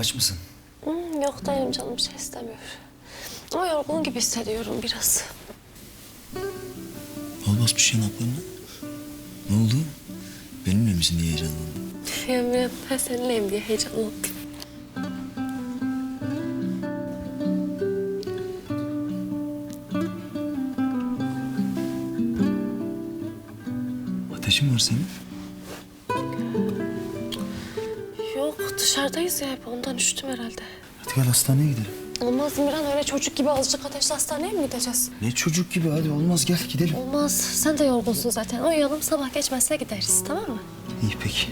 Aç mısın? Hmm, yok dayım canım bir şey istemiyor. Ama yorgun gibi hissediyorum biraz. Olmaz bir şey yaplarına. Ne oldu? Benimle misin diye heyecanlandın? Yani ben seninleyim diye heyecanlandım. Ateşin var senin. Dışarıdayız ya hep ondan üşütüm herhalde. Hadi gel hastaneye gidelim. Olmaz Miran öyle çocuk gibi azıcık ateşli hastaneye mi gideceğiz? Ne çocuk gibi hadi olmaz gel gidelim. Olmaz sen de yorgunsun zaten. Uyuyalım sabah geçmezse gideriz tamam mı? İyi peki.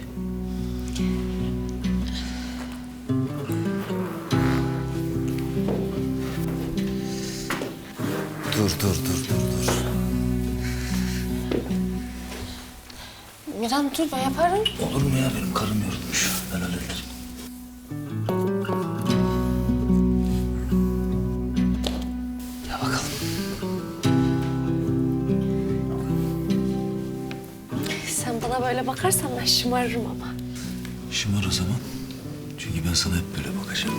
Dur dur dur dur dur. Miran dur ben yaparım. Olur mu ya benim karım yorulmuş. Ben hallederim. Böyle bakarsan ben şımarırım ama. Şımar o zaman. Çünkü ben sana hep böyle bakacağım.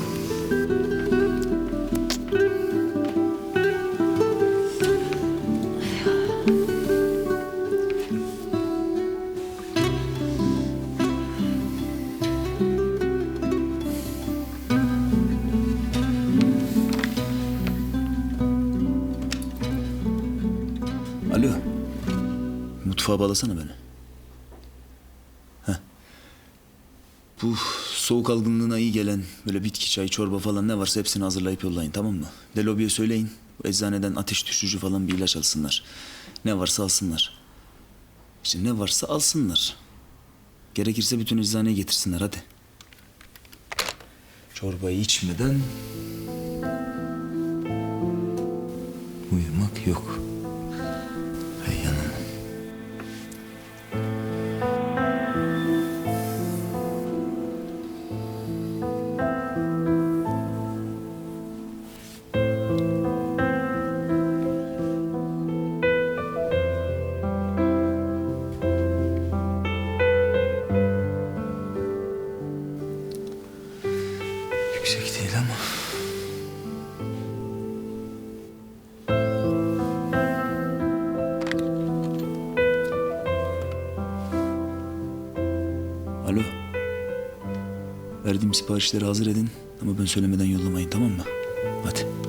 Alo. Mutfağa bağlasana beni. Bu soğuk algınlığına iyi gelen böyle bitki çayı, çorba falan ne varsa hepsini hazırlayıp yollayın tamam mı? De lobiye söyleyin. Eczaneden ateş düşürücü falan bir ilaç alsınlar. Ne varsa alsınlar. İşte ne varsa alsınlar. Gerekirse bütün eczaneye getirsinler hadi. Çorbayı içmeden uyumak yok. Yüksek değil ama. Alo. Verdiğim siparişleri hazır edin ama ben söylemeden yollamayın tamam mı? Hadi.